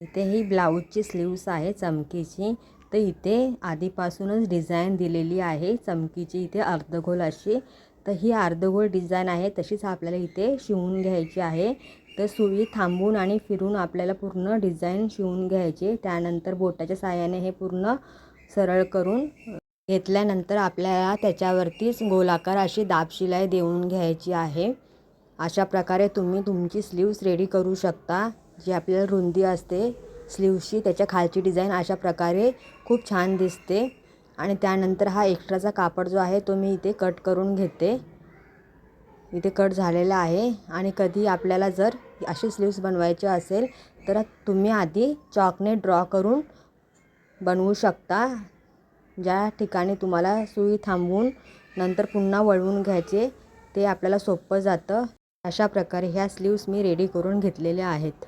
इथे ही ब्लाऊजची स्लीव्स आहे चमकीची. तर इथे आधीपासूनच डिझाईन दिलेली आहे. चमकीची इथे अर्धगोल अशी. तर ही अर्धगोल डिझाईन आहे. तशीच आपल्याला इथे शिवून घ्यायची आहे. तर सुई थांबून आणि फिरून आपल्याला पूर्ण डिझाईन शिवून घ्यायची त्यानंतर बोटाच्या साहाय्याने हे पूर्ण सरळ करून घेतल्यानंतर आपल्याला त्याच्यावरतीच गोलाकार अशी दाब शिलाई देऊन घ्यायची आहे. अशा प्रकारे तुम्ही तुमची स्लीव्स रेडी करू शकता. जी आपल्याला रुंदी असते स्लीवची त्याच्या खालची डिझाईन अशा प्रकारे खूप छान दिसते. आणि त्यानंतर हा एक्स्ट्राचा कापड जो आहे तो मी इथे कट करून घेते. इथे कट झालेला आहे. आणि कधी आपल्याला जर अशी स्लीव्स बनवायचे असेल तर तुम्ही आधी चॉकने ड्रॉ करून बनवू शकता. ज्या ठिकाणी तुम्हाला सुई थांबवून नंतर पुन्हा वळवून घ्यायचे ते आपल्याला सोपं जातं. अशा प्रकारे ह्या स्लीव्स मी रेडी करून घेतलेल्या आहेत.